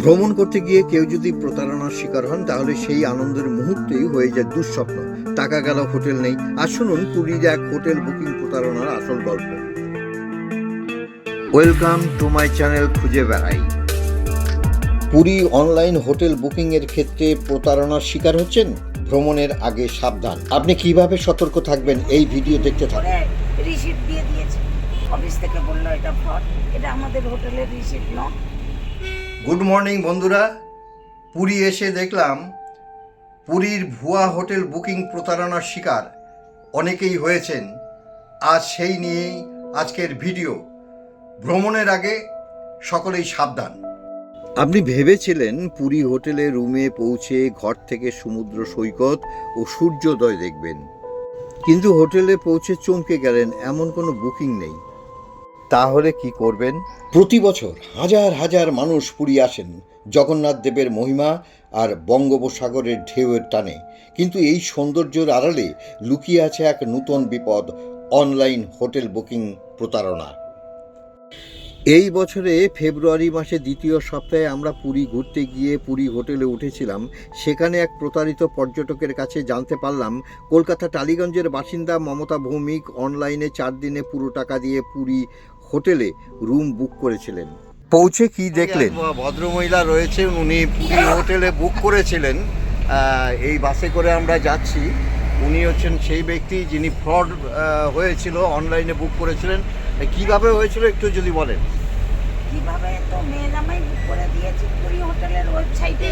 ভ্রমণ করতে গিয়ে কেউ যদি প্রতারণার শিকার হন, তাহলে সেই আনন্দের মুহূর্তেই হয়ে যায় দুঃস্বপ্ন। টাকা গেল, হোটেল নেই। আর শুনুন, পুরীর এক হোটেল বুকিং প্রতারণার আসল গল্প। ওয়েলকাম টু মাই চ্যানেল, খুঁজে বেড়াই। পুরী অনলাইন হোটেল বুকিং এর ক্ষেত্রে প্রতারণার শিকার হচ্ছেন? ভ্রমণের আগে সাবধান। আপনি কীভাবে সতর্ক থাকবেন? এই ভিডিও দেখতে থাকুন। রিসিট দিয়ে দিয়েছে। অফিস থেকে বলল, এটা ফ্রড। এটা আমাদের হোটেলের রিসিট ন গুড মর্নিং বন্ধুরা। পুরী এসে দেখলাম পুরীর ভুয়া হোটেল বুকিং প্রতারণার শিকার অনেকেই হয়েছেন। আজ সেই নিয়েই আজকের ভিডিও। ভ্রমণের আগে সকলেই সাবধান। আপনি ভেবেছিলেন পুরী হোটেলে রুমে পৌঁছে ঘর থেকে সমুদ্র সৈকত ও সূর্যোদয় দেখবেন। কিন্তু হোটেলে পৌঁছে চমকে গেলেন, এমন কোনো বুকিং নেই। তাহলে কি করবেন? প্রতি বছর হাজার হাজার মানুষ পুরী আসেন জগন্নাথ দেবের মহিমা আর বঙ্গোপসাগরের ঢেউয়ের টানে। কিন্তু এই সৌন্দর্যের আড়ালে লুকিয়ে আছে এক নূতন বিপদ, অনলাইন হোটেল বুকিং প্রতারণা। এই বছরে ফেব্রুয়ারি মাসে দ্বিতীয় সপ্তাহে আমরা পুরী ঘুরতে গিয়ে পুরী হোটেলে উঠেছিলাম। সেখানে এক প্রতারিত পর্যটকের কাছে জানতে পারলাম, কলকাতা টালিগঞ্জের বাসিন্দা মমতা ভৌমিক অনলাইনে চার দিনে পুরো টাকা দিয়ে পুরী হোটেলে রুম বুক করেছিলেন। পৌঁছে কি দেখলেন? ভদ্রমহিলা রয়েছে উনি পুরী হোটেলে বুক করেছিলেন। এই বাসে করে আমরা যাচ্ছি। উনি হচ্ছেন সেই ব্যক্তি যিনি ফ্রড হয়েছিল অনলাইনে বুক করেছিলেন। কীভাবে হয়েছিল একটু যদি বলেন। কীভাবে তো মেয়ে জামাই বুক করে দিয়েছি পুরী হোটেলের ওয়েবসাইটে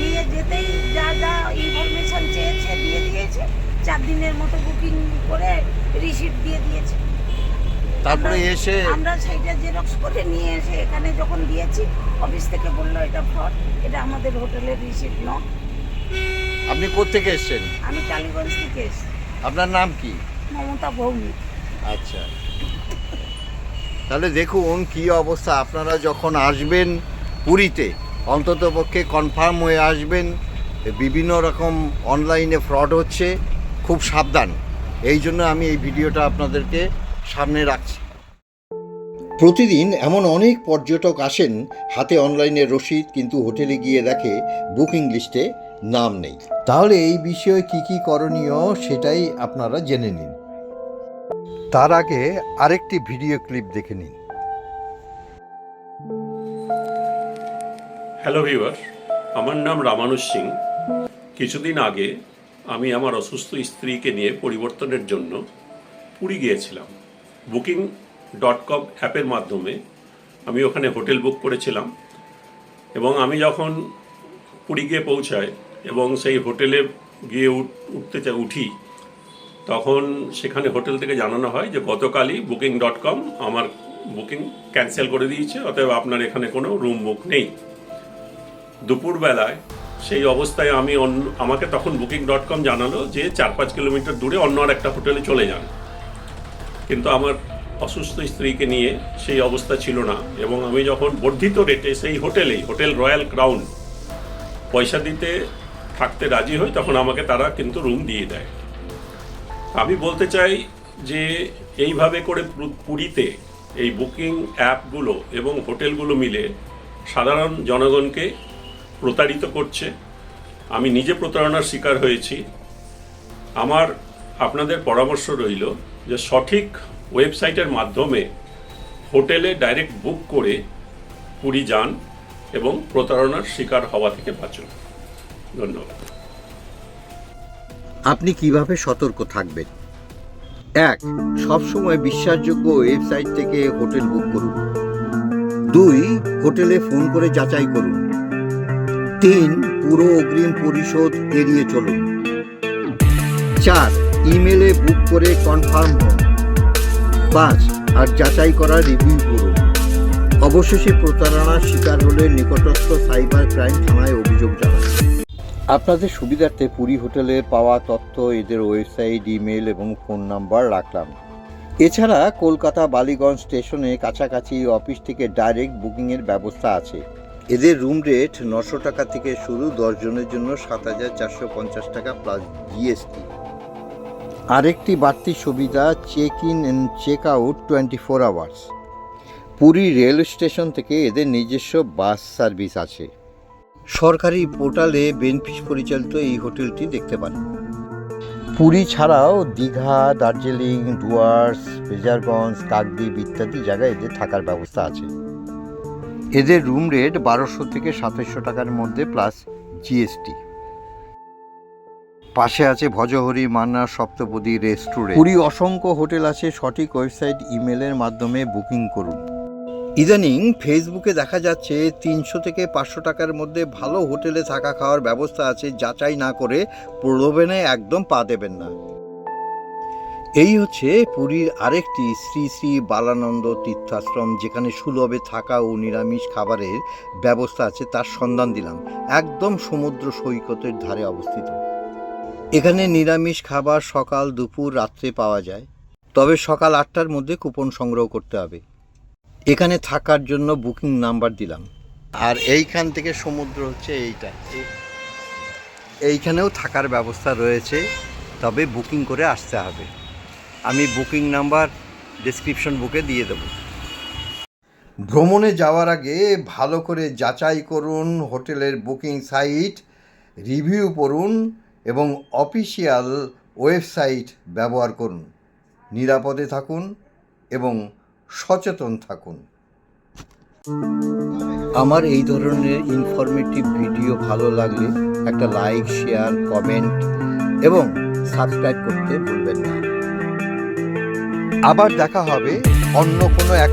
গিয়ে যেতেই যা যা ইনফরমেশন চেয়েছে দিয়ে দিয়েছে। চার দিনের মতো বুকিং করে দিয়েছে তারপরে এসে আমরা সেইটা জেরক্স করে নিয়ে এসে এখানে যখন দিয়েছি অফিস থেকে বলল এটা ফ্রড এটা আমাদের হোটেলের রিসিট ন আপনি কোত্থেকে এসেছেন? আমি টালিগঞ্জ থেকে এসেছি। আপনার নাম কি? মমতা ভৌমিক আচ্ছা। তাহলে দেখুন কি অবস্থা আপনারা যখন আসবেন পুরীতে অন্তত পক্ষে কনফার্ম হয়ে আসবেন বিভিন্ন রকম অনলাইনে ফ্রড হচ্ছে খুব সাবধান। এই জন্য আমি এই ভিডিওটা আপনাদেরকে সামনে রাখছি। প্রতিদিন এমন অনেক পর্যটক আসেন হাতে অনলাইনে রসিদ কিন্তু হোটেলে গিয়ে দেখে বুকিং লিস্টে নাম নেই। তাহলে এই বিষয়ে কি কি করণীয় সেটাই আপনারা জেনে নিন। তার আগে আরেকটি ভিডিও ক্লিপ দেখে নিন। হ্যালো ভিউয়ার আমার নাম রামানুজ সিং। কিছুদিন আগে আমি আমার অসুস্থ স্ত্রীকে নিয়ে পরিবর্তনের জন্য পুরী গিয়েছিলাম। বুকিং ডট কম অ্যাপের মাধ্যমে আমি ওখানে হোটেল বুক করেছিলাম এবং আমি যখন পুরী গিয়ে পৌঁছাই এবং সেই হোটেলে গিয়ে উঠ- উঠতে চাই উঠি, তখন সেখানে হোটেল থেকে জানানো হয় যে গতকালই বুকিং ডট কম আমার বুকিং ক্যান্সেল করে দিয়েছে, অতএব আপনার এখানে কোনো রুম বুক নেই। দুপুরবেলায় সেই অবস্থায় আমি অন্য, আমাকে তখন বুকিং ডট কম জানালো যে চার পাঁচ কিলোমিটার দূরে অন্য আর একটা হোটেলে চলে যান। কিন্তু আমার অসুস্থ স্ত্রীকে নিয়ে সেই অবস্থা ছিল না। এবং আমি যখন বর্ধিত রেটে সেই হোটেলেই হোটেল রয়্যাল ক্রাউন পয়সা দিতে থাকতে রাজি হই, তখন আমাকে তারা কিন্তু রুম দিয়ে দেয়। আমি বলতে চাই যে এইভাবে করে পুরীতে এই বুকিং অ্যাপগুলো এবং হোটেলগুলো মিলে সাধারণ জনগণকে প্রতারিত করছে। আমি নিজে প্রতারণার শিকার হয়েছি। আমার আপনাদের পরামর্শ রইল যে সঠিক ওয়েবসাইটের মাধ্যমে হোটেলে ডাইরেক্ট বুক করে পুরী যান এবং প্রতারণার শিকার হওয়া থেকে বাঁচুন। ধন্যবাদ। আপনি কীভাবে সতর্ক থাকবেন? এক, সবসময় বিশ্বাসযোগ্য ওয়েবসাইট থেকে হোটেল বুক করুন। দুই, হোটেলে ফোন করে যাচাই করুন। তিন, পুরো অগ্রিম পরিশোধ এড়িয়ে চলুন। চার ইমেলে বুক করে কনফার্ম হন। পাঁচ আর যাচাই করা রিভিউ করুন। অবশেষে প্রতারণার শিকার হলে নিকটস্থ সাইবার ক্রাইম থানায় অভিযোগ জানান। আপনাদের সুবিধার্থে পুরী হোটেলে পাওয়া তথ্য এদের ওয়েবসাইট ইমেল এবং ফোন নাম্বার রাখলাম। এছাড়া কলকাতা বালিগঞ্জ স্টেশনে কাছাকাছি অফিস থেকে ডাইরেক্ট বুকিংয়ের ব্যবস্থা আছে। এদের রুম রেট নশো টাকা থেকে শুরু দশ জনের জন্য সাত হাজার চারশো পঞ্চাশ টাকা প্লাস জিএসটি আরেকটি বাড়তি সুবিধা check in and check out twenty four hours Puri rail station থেকে এদের নিজস্ব বাস সার্ভিস আছে। সরকারি পোর্টালে বেনফিস পরিচালিত এই হোটেলটি দেখতে পারেন পুরী ছাড়াও দীঘা, দার্জিলিং, ডুয়ার্স ফেজারগঞ্জ কাকদ্বীপ ইত্যাদি জায়গায় এদের থাকার ব্যবস্থা আছে। এদের রুম রেট বারোশো থেকে সাতাশশো টাকার মধ্যে প্লাস জিএসটি পাশে আছে ভজহরি মান্না সপ্তপদী রেস্টুরেন্ট। পুরী অসংখ্য হোটেল আছে, সঠিক ওয়েবসাইট, ইমেলের মাধ্যমে বুকিং করুন। ইদানিং ফেসবুকে দেখা যাচ্ছে, তিনশো থেকে পাঁচশো টাকার মধ্যে ভালো হোটেলে থাকা খাওয়ার ব্যবস্থা আছে, যাচাই না করে প্রলোভনে একদম পা দেবেন না। এই হচ্ছে পুরীর আরেকটি শ্রী শ্রী বালানন্দ তীর্থাশ্রম, যেখানে সুলভে থাকা ও নিরামিষ খাবারের ব্যবস্থা আছে, তার সন্ধান দিলাম। একদম সমুদ্র সৈকতের ধারে অবস্থিত। এখানে নিরামিষ খাবার সকাল, দুপুর, রাত্রে পাওয়া যায়। তবে সকাল আটটার মধ্যে কুপন সংগ্রহ করতে হবে। এখানে থাকার জন্য বুকিং নাম্বার দিলাম। আর এইখান থেকে সমুদ্র হচ্ছে এইটা। এইখানেও থাকার ব্যবস্থা রয়েছে, তবে বুকিং করে আসতে হবে। আমি বুকিং নাম্বার ডেসক্রিপশন বুকে দিয়ে দেবো। ভ্রমণে যাওয়ার আগে ভালো করে যাচাই করুন হোটেলের বুকিং সাইট, রিভিউ পড়ুন এবং অফিসিয়াল ওয়েবসাইট ব্যবহার করুন নিরাপদে থাকুন এবং সচেতন থাকুন। আমার এই ধরনের ইনফরমেটিভ ভিডিও ভালো লাগলে একটা লাইক শেয়ার কমেন্ট এবং সাবস্ক্রাইব করতে ভুলবেন না। আবার দেখা হবে অন্য কোনো এক